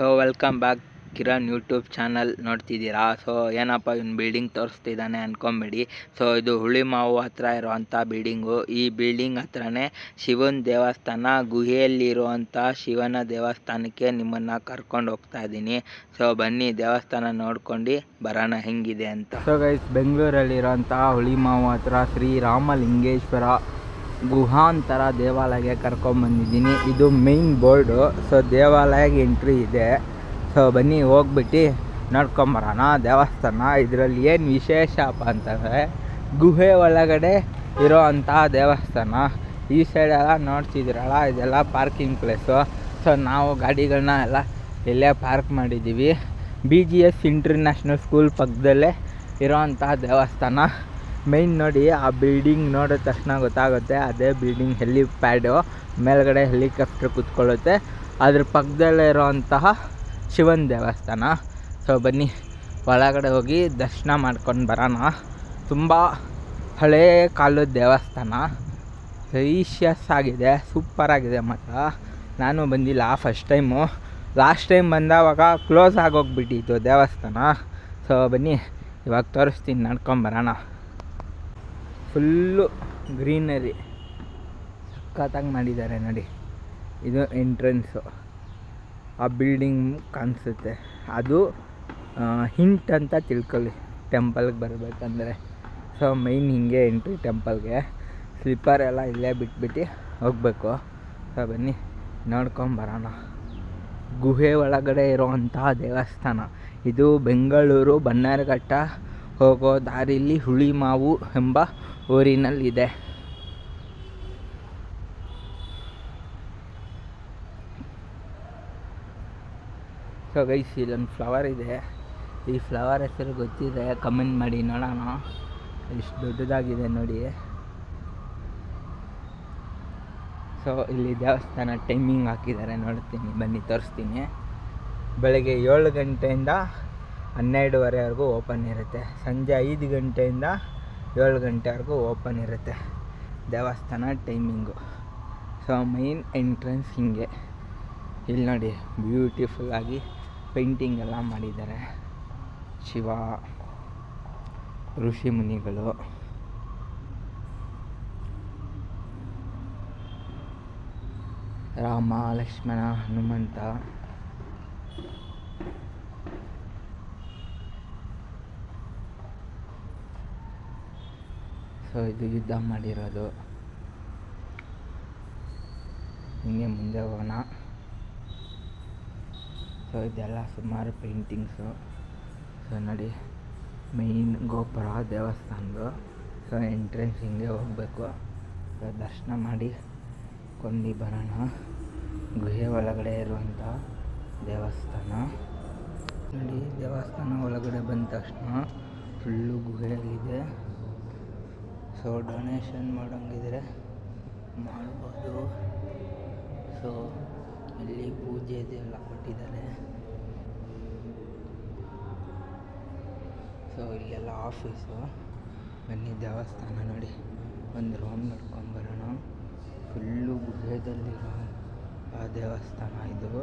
So welcome back Kiran YouTube channel ನೋಡ್ತಿದ್ದೀರಾ? So ಏನಪ್ಪ, ಇವ್ನು ಬಿಲ್ಡಿಂಗ್ ತೋರಿಸ್ತಿದ್ದಾನೆ ಅನ್ಕೊಂಬೇಡಿ. ಸೊ ಇದು ಹುಳಿ ಮಾವು ಹತ್ರ ಇರುವಂಥ ಬಿಲ್ಡಿಂಗು ಈ ಬಿಲ್ಡಿಂಗ್ ಹತ್ರನೇ ಶಿವನ ದೇವಸ್ಥಾನ ಗುಹೆಯಲ್ಲಿರುವಂಥ ಶಿವನ ದೇವಸ್ಥಾನಕ್ಕೆ ನಿಮ್ಮನ್ನು ಕರ್ಕೊಂಡು ಹೋಗ್ತಾ ಇದ್ದೀನಿ. ಸೊ ಬನ್ನಿ, ದೇವಸ್ಥಾನ ನೋಡ್ಕೊಂಡು ಬರೋಣ ಹೆಂಗಿದೆ ಅಂತ. ಸೊ ಗೈಸ್ ಹುಳಿ ಮಾವು ಹತ್ರ ಶ್ರೀ ರಾಮಲಿಂಗೇಶ್ವರ ಗುಹಾಂತರ ದೇವಾಲಯಕ್ಕೆ ಕರ್ಕೊಂಬಂದಿದ್ದೀನಿ ಇದು ಮೇನ್ ಬೋರ್ಡು ಸೊ ದೇವಾಲಯ ಎಂಟ್ರಿ ಇದೆ. ಸೊ ಬನ್ನಿ, ಹೋಗ್ಬಿಟ್ಟು ನೋಡ್ಕೊಂಬರೋಣ. ದೇವಸ್ಥಾನ ಇದರಲ್ಲಿ ಏನು ವಿಶೇಷಪ್ಪ ಅಂತಂದರೆ, ಗುಹೆ ಒಳಗಡೆ ಇರೋ ಅಂಥ ದೇವಸ್ಥಾನ. ಈ ಸೈಡೆಲ್ಲ ನೋಡ್ತಿದ್ದೀರಲ್ಲ, ಇದೆಲ್ಲ ಪಾರ್ಕಿಂಗ್ ಪ್ಲೇಸು ಸೊ ನಾವು ಗಾಡಿಗಳನ್ನ ಎಲ್ಲ ಇಲ್ಲೇ ಪಾರ್ಕ್ ಮಾಡಿದ್ದೀವಿ. B G S international school ಪಕ್ಕದಲ್ಲೇ ಇರೋವಂಥ ದೇವಸ್ಥಾನ. ಮೈನ್ ನೋಡಿ ಆ ಬಿಲ್ಡಿಂಗ್ ನೋಡಿದ ತಕ್ಷಣ ಗೊತ್ತಾಗುತ್ತೆ. ಅದೇ ಬಿಲ್ಡಿಂಗ್ ಹೆಲಿಪ್ಯಾಡು ಮೇಲ್ಗಡೆ ಹೆಲಿಕಾಪ್ಟರ್ ಕೂತ್ಕೊಳ್ಳುತ್ತೆ. ಅದ್ರ ಪಕ್ಕದಲ್ಲೇ ಇರೋವಂತಹ ಶಿವನ ದೇವಸ್ಥಾನ. ಸೊ ಬನ್ನಿ. ಒಳಗಡೆ ಹೋಗಿ ದರ್ಶನ ಮಾಡ್ಕೊಂಡು ಬರೋಣ. ತುಂಬ ಹಳೇ ಕಾಲದ ದೇವಸ್ಥಾನ. ಸೈಷಿಯಸ್ ಆಗಿದೆ. ಸೂಪರಾಗಿದೆ ಮಾತ್ರ. ನಾನು ಬಂದಿಲ್ಲ ಫಸ್ಟ್ ಟೈಮು ಲಾಸ್ಟ್ ಟೈಮ್ ಬಂದವಾಗ ಕ್ಲೋಸ್ ಆಗೋಗ್ಬಿಟ್ಟಿತ್ತು ದೇವಸ್ಥಾನ. ಸೊ ಬನ್ನಿ. ಇವಾಗ ತೋರಿಸ್ತೀನಿ. ನಡ್ಕೊಂಬರೋಣ ಫುಲ್ಲು ಗ್ರೀನರಿ ಸಖತ್ತಾಗಿ ಮಾಡಿದ್ದಾರೆ ನೋಡಿ. ಇದು ಎಂಟ್ರೆನ್ಸು. ಆ ಬಿಲ್ಡಿಂಗ್ ಕಾಣಿಸುತ್ತೆ. ಅದು ಹಿಂಟ್ ಅಂತ ತಿಳ್ಕೊಳ್ಳಿ. ಟೆಂಪಲ್ಗೆ ಬರಬೇಕಂದ್ರೆ. ಸೊ ಮೈನ್ ಹಿಂಗೆ ಎಂಟ್ರಿ ಟೆಂಪಲ್ಗೆ. ಸ್ಲಿಪ್ಪರ್ ಎಲ್ಲ ಇಲ್ಲೇ ಬಿಟ್ಬಿಟ್ಟು ಹೋಗಬೇಕು. ಸೊ, ಬನ್ನಿ. ನೋಡ್ಕೊಂಬರೋಣ ಗುಹೆ ಒಳಗಡೆ ಇರುವಂತಹ ದೇವಸ್ಥಾನ. ಇದು ಬೆಂಗಳೂರು, ಬನ್ನಾರಘಟ್ಟ ಹೋಗೋ ದಾರಿಲಿ ಹುಳಿಮಾವು ಎಂಬ ಊರಿನಲ್ಲಿದೆ. ಸೊ ಗೈಸ್ ಇಲ್ಲೊಂದು ಫ್ಲವರ್ ಇದೆ. ಈ ಫ್ಲವರ್ ಹೆಸರು ಗೊತ್ತಿದೆ. ಕಮೆಂಟ್ ಮಾಡಿ ನೋಡೋಣ. ಎಷ್ಟು ದೊಡ್ಡದಾಗಿದೆ ನೋಡಿ. ಸೊ ಇಲ್ಲಿ ದೇವಸ್ಥಾನ ಟೈಮಿಂಗ್ ಹಾಕಿದ್ದಾರೆ. ನೋಡ್ತೀನಿ. ಬನ್ನಿ, ತೋರಿಸ್ತೀನಿ. ಬೆಳಗ್ಗೆ ಏಳು ಗಂಟೆಯಿಂದ ಹನ್ನೆರಡುವರೆವರೆಗೂ ಓಪನ್ ಇರುತ್ತೆ. ಸಂಜೆ ಐದು ಗಂಟೆಯಿಂದ ಏಳು ಗಂಟೆವರೆಗೂ ಓಪನ್ ಇರುತ್ತೆ. ದೇವಸ್ಥಾನ ಟೈಮಿಂಗು. ಸೊ ಮೈನ್ ಎಂಟ್ರೆನ್ಸ್ ಹಿಂಗೆ. ಇಲ್ಲಿ ನೋಡಿ ಬ್ಯೂಟಿಫುಲ್ಲಾಗಿ ಪೇಂಟಿಂಗ್ ಎಲ್ಲ ಮಾಡಿದ್ದಾರೆ. ಶಿವ, ಋಷಿ ಮುನಿಗಳು. ರಾಮ, ಲಕ್ಷ್ಮಣ, ಹನುಮಂತ. ಸೊ, ಇದು ಯುದ್ಧ ಮಾಡಿರೋದು. ಹಿಂಗೆ ಮುಂದೆ ಹೋಗೋಣ. ಸೊ, ಇದೆಲ್ಲ ಸುಮಾರು ಪೇಂಟಿಂಗ್ಸು ಸೊ, ನೋಡಿ ಮೇಯ್ನ್ ಗೋಪುರ, ದೇವಸ್ಥಾನದ್ದು. ಸೊ ಎಂಟ್ರೆನ್ಸ್ ಹಿಂಗೆ ಹೋಗಬೇಕು. ಸೊ, ದರ್ಶನ ಮಾಡಿ ಕೊಂಡಿ ಬರೋಣ. ಗುಹೆ ಒಳಗಡೆ ಇರುವಂಥ ದೇವಸ್ಥಾನ. ನೋಡಿ, ದೇವಸ್ಥಾನ ಒಳಗಡೆ ಬಂದ ತಕ್ಷಣ ಫುಲ್ಲು ಗುಹೆಯಾಗಿದೆ. ಸೊ ಡೊನೇಷನ್ ಮಾಡೋಂಗಿದ್ರೆ ಮಾಡ್ಬೋದು. ಸೊ ಇಲ್ಲಿ ಪೂಜೆ ಇದೆಲ್ಲ ಕೊಟ್ಟಿದ್ದಾರೆ. ಸೊ ಇಲ್ಲೆಲ್ಲ ಆಫೀಸು ಬನ್ನಿ ದೇವಸ್ಥಾನ ನೋಡಿ. ಒಂದು ರೂಮ್ ನೋಡ್ಕೊಂಬರೋಣ ಫುಲ್ಲು ಗುಹೆದಲ್ಲಿರೋ ಆ ದೇವಸ್ಥಾನ ಇದು.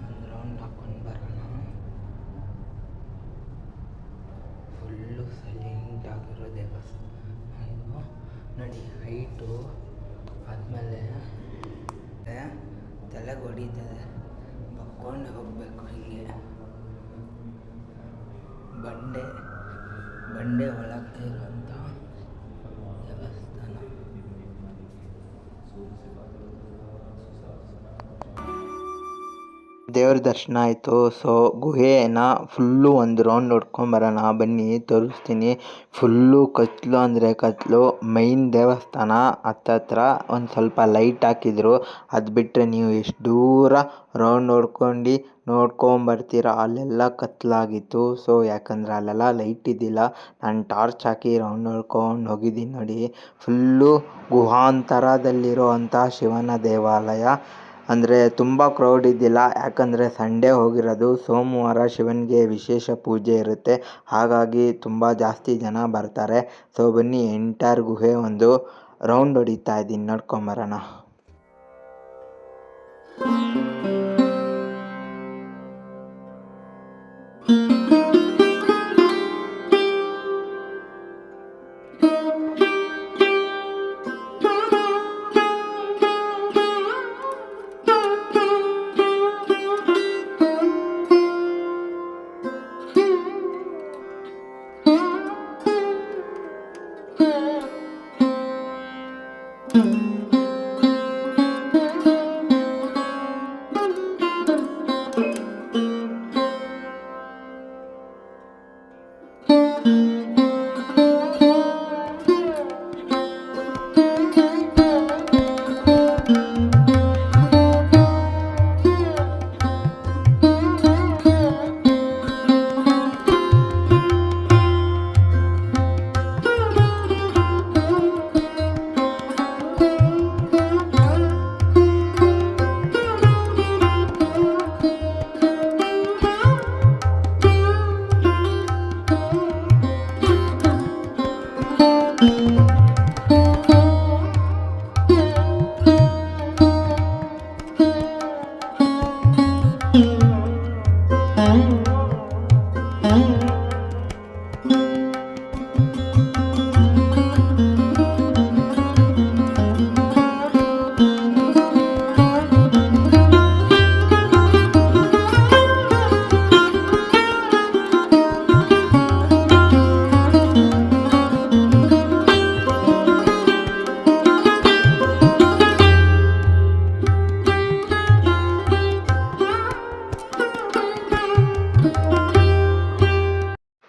ಒಂದು ರೌಂಡ್ ಹಾಕೊಂಡು ಬರೋಣ ಫುಲ್ಲು ಸೈಲೆಂಟ್ ಆಗಿರೋ ದೇವಸ್ಥಾನ ಇದು ನೋಡಿ ಹೈಟು ಆದಮೇಲೆ ತಲೆಗೆ ಹೊಡಿತದೆ. ಬಕ್ಕೊಂಡು ಹೋಗಬೇಕು ಹೀಗೆ. ಬಂಡೆ ಬಂಡೆ ಒಳಗಡೆ ದೇವ್ರ ದರ್ಶನ ಆಯಿತು. ಸೊ ಗುಹೆನ ಫುಲ್ಲು ಒಂದು ರೌಂಡ್ ನೋಡ್ಕೊಂಬರೋಣ ಬನ್ನಿ, ತೋರಿಸ್ತೀನಿ. ಫುಲ್ಲು ಕತ್ಲು ಅಂದರೆ ಕತ್ಲು. ಮೈನ್ ದೇವಸ್ಥಾನ ಹತ್ತತ್ರ ಒಂದು ಸ್ವಲ್ಪ ಲೈಟ್ ಹಾಕಿದ್ರು. ಅದು ಬಿಟ್ಟರೆ ನೀವು ಎಷ್ಟು ದೂರ ರೌಂಡ್ ನೋಡ್ಕೊಂಡು ನೋಡ್ಕೊಂಬರ್ತೀರ ಅಲ್ಲೆಲ್ಲ ಕತ್ಲಾಗಿತ್ತು. ಸೊ ಯಾಕಂದರೆ ಅಲ್ಲೆಲ್ಲ ಲೈಟ್ ಇದ್ದಿಲ್ಲ. ನಾನು ಟಾರ್ಚ್ ಹಾಕಿ ರೌಂಡ್ ನೋಡ್ಕೊಂಡು ಹೋಗಿದ್ದೀನಿ ನೋಡಿ. ಫುಲ್ಲು ಗುಹಾಂತರದಲ್ಲಿರೋ ಅಂಥ ಶಿವನ ದೇವಾಲಯ. ಅಂದರೆ ತುಂಬ ಕ್ರೌಡ್ ಇದ್ದಿಲ್ಲ. ಯಾಕಂದರೆ ಸಂಡೇ ಹೋಗಿರೋದು, ಸೋಮವಾರ ಶಿವನಿಗೆ ವಿಶೇಷ ಪೂಜೆ ಇರುತ್ತೆ. ಹಾಗಾಗಿ ತುಂಬ ಜಾಸ್ತಿ ಜನ ಬರ್ತಾರೆ. ಸೊ ಬನ್ನಿ ಎಂಟೈರ್ ಗುಹೆ ಒಂದು ರೌಂಡ್ ಹೊಡಿತಾ ಇದ್ದೀನಿ. ನೋಡ್ಕೊಂಬರೋಣ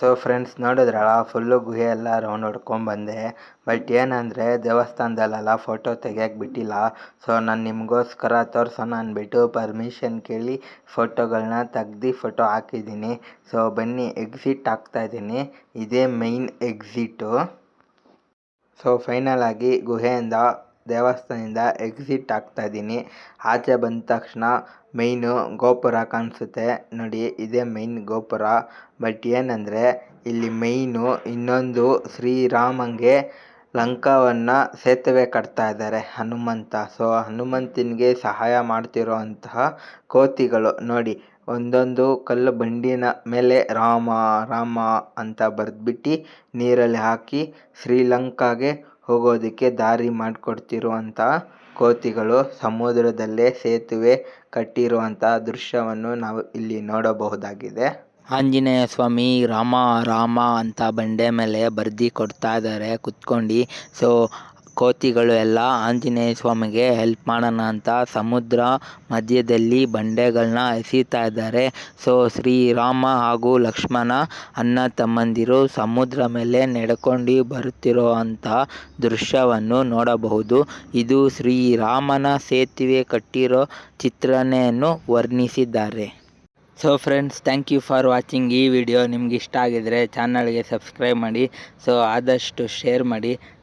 ಸೊ ಫ್ರೆಂಡ್ಸ್ ನೋಡಿದ್ರಲ್ಲ ಫುಲ್ಲು ಗುಹೆ ಎಲ್ಲ ರೌಂಡ್ ಹೊಡ್ಕೊಂಬಂದೆ ಬಟ್ ಏನಂದರೆ, ದೇವಸ್ಥಾನದಲ್ಲೆಲ್ಲ ಫೋಟೋ ತೆಗಿಯಕ್ಕೆ ಬಿಟ್ಟಿಲ್ಲ. ಸೊ ನಾನು ನಿಮಗೋಸ್ಕರ ತೋರ್ಸೋಣ ಅಂದ್ಬಿಟ್ಟು ಪರ್ಮಿಷನ್ ಕೇಳಿ ಫೋಟೋಗಳನ್ನ ತೆಗ್ದು ಫೋಟೋ ಹಾಕಿದ್ದೀನಿ. ಸೊ ಬನ್ನಿ ಎಕ್ಸಿಟ್ ಹಾಕ್ತಾಯಿದ್ದೀನಿ ಇದೇ ಮೈನ್ ಎಕ್ಸಿಟು ಸೊ ಫೈನಲ್ ಆಗಿ ಗುಹೆಯಿಂದ ದೇವಸ್ಥಾನದಿಂದ ಎಕ್ಸಿಟ್ ಆಗ್ತಾ ಇದ್ದೀನಿ. ಆಚೆ ಬಂದ ತಕ್ಷಣ ಮೈನು ಗೋಪುರ ಕಾಣಿಸುತ್ತೆ. ನೋಡಿ, ಇದೇ ಮೈನ್ ಗೋಪುರ. ಬಟ್ ಏನಂದರೆ, ಇಲ್ಲಿ ಮೈನು ಇನ್ನೊಂದು ಶ್ರೀರಾಮಂಗೆ ಲಂಕಾವನ್ನು ಸೇತುವೆ ಕಟ್ತಾ ಇದ್ದಾರೆ, ಹನುಮಂತ. ಸೊ ಹನುಮಂತನಿಗೆ ಸಹಾಯ ಮಾಡ್ತಿರೋ ಅಂತಹ ಕೋತಿಗಳು, ನೋಡಿ, ಒಂದೊಂದು ಕಲ್ಲು ಬಂಡಿನ ಮೇಲೆ ರಾಮ ರಾಮ ಅಂತ ಬರೆದ್ಬಿಟ್ಟು ನೀರಲ್ಲಿ ಹಾಕಿ ಶ್ರೀಲಂಕಾಗೆ ಹೋಗೋದಕ್ಕೆ ದಾರಿ ಮಾಡಿಕೊಡ್ತಿರುವಂಥ ಕೋತಿಗಳು ಸಮುದ್ರದಲ್ಲೇ ಸೇತುವೆ ಕಟ್ಟಿರುವಂಥ ದೃಶ್ಯವನ್ನು ನಾವು ಇಲ್ಲಿ ನೋಡಬಹುದಾಗಿದೆ. ಆಂಜನೇಯ ಸ್ವಾಮಿ ರಾಮ ರಾಮ ಅಂತ ಬಂಡೆ ಮೇಲೆ ಬರ್ದಿ ಕೊಡ್ತಾ ಇದ್ದಾರೆ. ಕುತ್ಕೊಂಡು ಸೊ ಕೋತಿಗಳು ಎಲ್ಲ ಆಂಜನೇಯ ಸ್ವಾಮಿಗೆ ಹೆಲ್ಪ್ ಮಾಡೋಣ ಅಂತ ಸಮುದ್ರ ಮಧ್ಯದಲ್ಲಿ ಬಂಡೆಗಳನ್ನ ಎಸೀತಾ ಇದ್ದಾರೆ. ಸೊ ಶ್ರೀರಾಮ ಹಾಗೂ ಲಕ್ಷ್ಮಣ ಅಣ್ಣ ತಮ್ಮಂದಿರು ಸಮುದ್ರ ಮೇಲೆ ನಡ್ಕೊಂಡು ಬರುತ್ತಿರೋ ಅಂತ ದೃಶ್ಯವನ್ನು ನೋಡಬಹುದು. ಇದು ಶ್ರೀರಾಮನ ಸೇತುವೆ ಕಟ್ಟಿರೋ ಚಿತ್ರಣೆಯನ್ನು ವರ್ಣಿಸಿದ್ದಾರೆ. So friends thank you for watching ಈ ವಿಡಿಯೋ ನಿಮ್ಗೆ ಇಷ್ಟ ಆಗಿದರೆ ಚಾನಲ್ಗೆ ಸಬ್ಸ್ಕ್ರೈಬ್ ಮಾಡಿ. ಸೊ ಆದಷ್ಟು ಶೇರ್ ಮಾಡಿ.